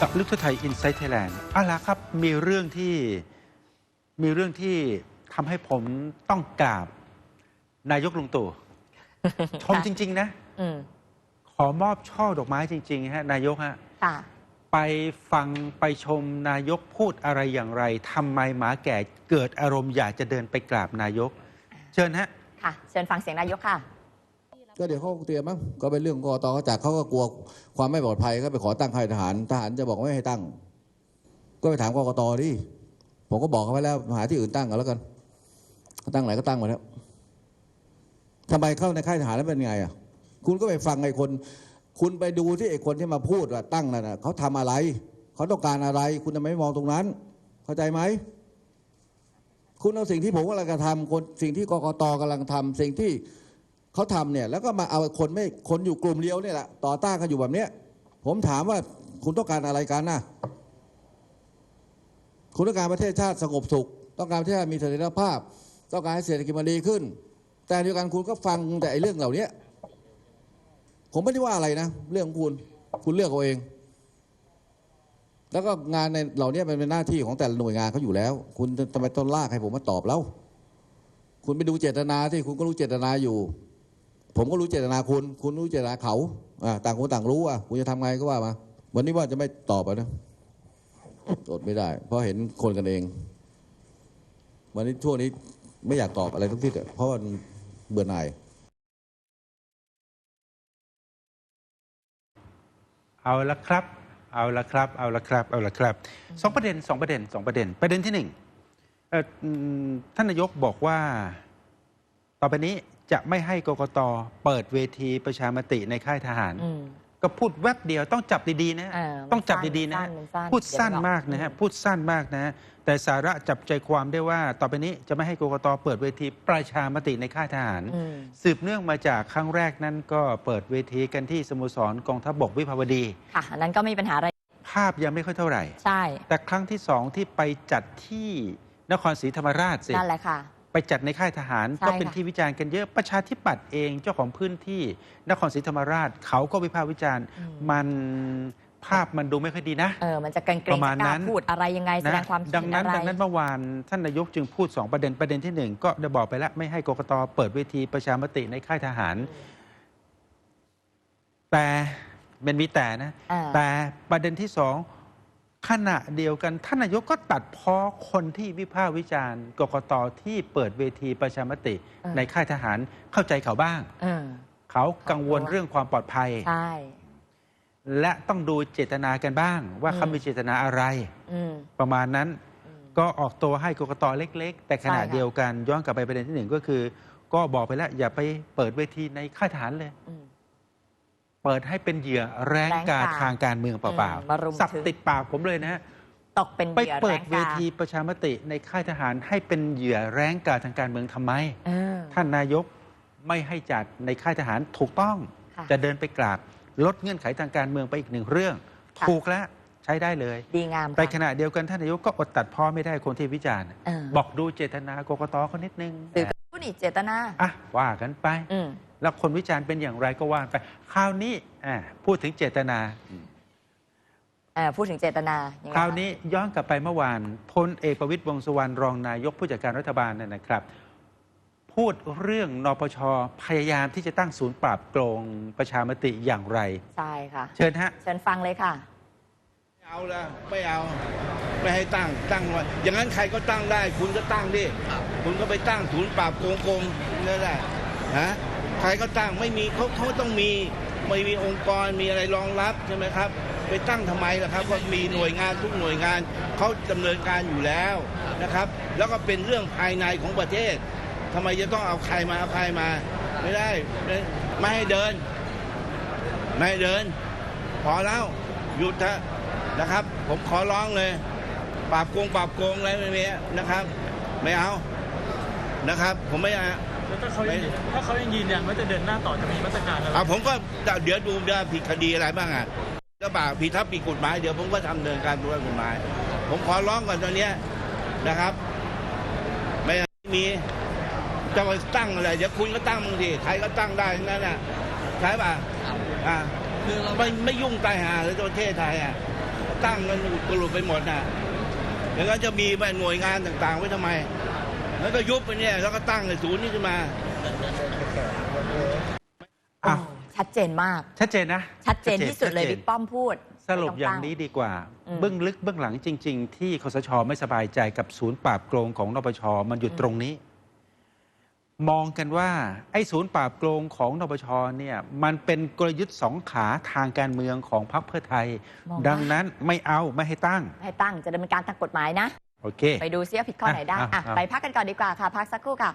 กับลึกทั่วไทยอินไซต์ไทยแลนด์อะล่ะครับมีเรื่องที่มีเรื่องที่ทำให้ผมต้องกราบ นายกลุงตู่ชมจริง ๆ นะอืมขอมอบช่อดอกไม้จริง ๆ ฮะ นายกฮะค่ะไปฟังไปชมนายกพูดอะไรอย่างไรทำไมหมาแก่เกิดอารมณ์อยากจะเดินไปกราบนายก เชิญฮะค่ะ เชิญฟังเสียงนายกค่ะ ก็เดี๋ยวเขาเตรียมมั้งก็เป็นเรื่องกกตเขาจัดเขาก็กลัวความไม่ปลอดภัยก็ไปขอตั้งค่ายทหารทหารจะบอกไม่ให้ตั้ง ก็ไปถามกกตดิผมก็บอกเขาไว้แล้วหาที่อื่นตั้งกันแล้วกัน ตั้งไหนก็ตั้งมาแล้วทำไมเข้าในค่ายทหารแล้วเป็นไงอะ คุณก็ไปฟังไอ้คน คุณไปดูที่ไอ้คนที่มาพูดว่าตั้งนั่นนะเขาทำอะไร เขาต้องการอะไร คุณทำไมไม่มองตรงนั้น เข้าใจไหมคุณเอาสิ่งที่ผมกำลังจะทำคนสิ่งที่กกตกำลังทำสิ่งที่ เขาทำเนี่ยแล้วก็มาเอาคนไม่คนอยู่กลุ่มเดียวเนี่ยแหละต่อต้านกันอยู่แบบเนี้ยผมถามว่าคุณต้องการอะไรกันนะคุณต้องการประเทศชาติสงบสุข ต้องการประเทศชาติมีเสถียรภาพ ต้องการให้เศรษฐกิจมันดีขึ้น แต่เดียวกันคุณก็ฟังแต่ไอ้เรื่องเหล่านี้ผมไม่ได้ว่าอะไรนะ เรื่องของคุณคุณเลือกเอาเอง แล้วก็งานในเหล่านี้มันเป็นหน้าที่ของแต่ละหน่วยงานเขาอยู่แล้ว คุณทำไมต้องลากให้ผมมาตอบแล้ว คุณไปดูเจตนาที่คุณก็รู้เจตนาอยู่ ผมก็รู้เจตนาคุณ คุณรู้เจตนาเขาต่างคนต่างรู้อะคุณจะทำไงก็ว่ามา วันนี้ว่าจะไม่ตอบอะนะอดไม่ได้ เพราะเห็นคนกันเอง วันนี้ช่วงนี้ไม่อยากตอบอะไรทุกทิศอะเพราะว่าเบื่อหน่าย เอาละครับ เอาละครับ เอาละครับ เอาละครับสองประเด็นสองประเด็นสองประเด็น ประเด็นที่หนึ่งท่านนายกบอกว่า ต่อไปนี้ จะไม่ให้กกตเปิดเวทีประชามติในค่ายทหารอืมก็พูดแวบเดียวต้องจับดีๆนะเออมันต้องจับสั้นดีๆนะฮะมันสั้นพูดสั้นเดี๋ยวไม่ออกมากนะฮะอืมพูดสั้นมากนะฮะแต่สาระจับใจความได้ว่า ต่อไปนี้จะไม่ให้กกตเปิดเวทีประชามติในค่ายทหารอืมสืบเนื่องมาจากครั้งแรกนั้นก็เปิดเวทีกันที่สโมสรกองทัพบกวิภาวดีค่ะอันนั้นก็ไม่มีปัญหาอะไรภาพยังไม่ค่อยเท่าไหร่ใช่แต่ครั้งที่สองที่ไปจัดที่นครศรีธรรมราชสินั่นแหละค่ะ ไปจัดในค่ายทหาร ใช่ก็เป็นค่ะ ที่วิจารณ์กันเยอะประชาธิปัตย์เองเจ้าของพื้นที่นครศรีธรรมราช เขาก็วิพากษ์วิจารณ์ มันภาพมันดูไม่ค่อยดีนะ เออมันจะเกรงๆประมาณจะกล้นั้นพูดอะไรยังไงแสดงความคิดดังเห็นนั้นอะไร ดังนั้นเมื่อวานท่านนายกจึงพูด 2 ประเด็นประเด็นที่หนึ่งก็ได้บอกไปแล้ว ไม่ให้กกตเปิดเวทีประชามติในค่ายทหาร แต่มันมีแต่นะ อ่า แต่ประเด็นที่สอง ขณะเดียวกันท่านนายกก็ตัดพ้อคนที่วิพากษ์วิจารณ์กกตที่เปิดเวทีประชามติในค่ายทหารเข้าใจเขาบ้าง เออ เขากังวลเรื่องความปลอดภัย ใช่ และต้องดูเจตนากันบ้าง ว่าอืมเขามีเจตนาอะไร อืมประมาณนั้นอืม ก็ออกตัวให้กกตเล็ก ๆ แต่ขณะใช่ค่ะ เดียวกันย้อนกลับไปประเด็นที่หนึ่งก็คือ ก็บอกไปแล้วอย่าไปเปิดเวทีในค่ายทหารเลย อืม เปิดให้เป็นเหยื่อแรงแรงกากาทางการเมืองเปล่าอืมมารุมๆ สับถึงติดปากผมเลยนะฮะ ตกเป็นไปเหยื่อเปิดแรงเวกาทีประชามติในค่ายทหารให้เป็นเหยื่อแรงกาทางการเมืองทำไม เออ ท่านนายกไม่ให้จัดในค่ายทหารถูกต้อง ค่ะจะเดินไปกราบลดเงื่อนไขทางการเมืองไปอีกหนึ่งเรื่อง ค่ะ ถูกแล้วใช้ได้เลย ดีงามแต่ขค่ะณะเดียวกันท่านนายกก็อดตัดพ้อไม่ได้คนที่วิจารณ์ เออบอกดูเจตนากกตเขานิดนึงสื่อก็พูดนี่เจตนา อะว่ากันไป อืม แล้วคนวิจารณ์เป็นอย่างไรก็ว่าไปคราวนี้อะพูดถึงเจตนาเออพูดถึงเจตนายังไงคราวนี้ย้อนกลับไปเมื่อวานพลเอกประวิตยวงษ์สุวรรณรองนายกผู้จัดการรัฐบาลนั่นนะครับ พูดเรื่องนปชพยายามที่จะตั้งศูนย์ปราบโกงประชามติอย่างไร ใช่ค่ะ เชิญฮะ เชิญฟังเลยค่ะไม่เอาละไม่เอา ไม่ให้ตั้งตั้งไว้อย่างนั้นใครก็ตั้งได้ คุณก็ตั้งดิ คุณก็ไปตั้งศูนย์ปราบโกงโกงนั่นแหละฮะ ใครก็ตั้งไม่มีเขาเขาต้องมีไม่มีองค์กรมีอะไรรองรับใช่ไหมครับ ไปตั้งทำไมล่ะครับก็มีหน่วยงานทุกหน่วยงานเขาดำเนินการอยู่แล้วนะครับ แล้วก็เป็นเรื่องภายในของประเทศทำไมจะต้องเอาใครมาเอาใครมา ไม่ได้ไม่ให้เดิน ไม่ให้เดิน พอแล้วหยุดเถอะนะครับ ผมขอร้องเลยปราบโกงปราบโกงอะไรไม่มีนะครับ ไม่เอานะครับ ผมไม่เอา แล้วถ้าเขายังถ้าเขายังยืนยันว่าจะเดินหน้าต่อจะมีมาตรการอะไรเอาผมก็เดี๋ยวดูว่าผิดคดีอะไรบ้างอะก็บ่าผิดถ้าผิดกฎหมายเดี๋ยวผมก็ทำเนินการด้วยกฎหมาย ผมขอร้องก่อนตอนเนี้ยนะครับ ไม่มีจะมาตั้งอะไรเดี๋ยวคุณก็ตั้งบางทีใครก็ตั้งได้นั้นน่ะใช่ป่ะอ่าไม่ไม่ยุ่งตายหาเลยประเทศไทยอะตั้งกันอุกรุดไปหมดน่ะแล้วก็จะมีหน่วยงานต่างๆ ไว้ทำไม แล้วก็ยุบไปเนี่ยแล้วก็ตั้งในศูนย์นี้ขึ้นมาอะโอ้ชัดเจนมาก ชัดเจนนะชัดเจนที่สุดเลยชัจนบิ๊กป้อมพูดสรุปไม่ต้อย่างตั้นี้ดีกว่า อืม เบื้องลึกเบื้องหลังจริง ๆ ที่คสชไม่สบายใจกับศูนย์ปราบโกงของนปชมันอยู่ตรงนี้ มองกันว่า ไอ้ศูนย์ปราบโกงของนปชเนี่ยมันเป็นกลยุทธ์สองขาทางการเมืองของพรรคเพื่อไทย มองว่า ดังนั้นไม่เอาไม่ให้ตั้ง ให้ตั้งจะดำเนินการตามกฎหมายนะ โอเค ไปดูซิว่าผิดข้อไหนได้อะอะอะ ไปพักกันก่อนดีกว่าค่ะ พักสักครู่ค่ะ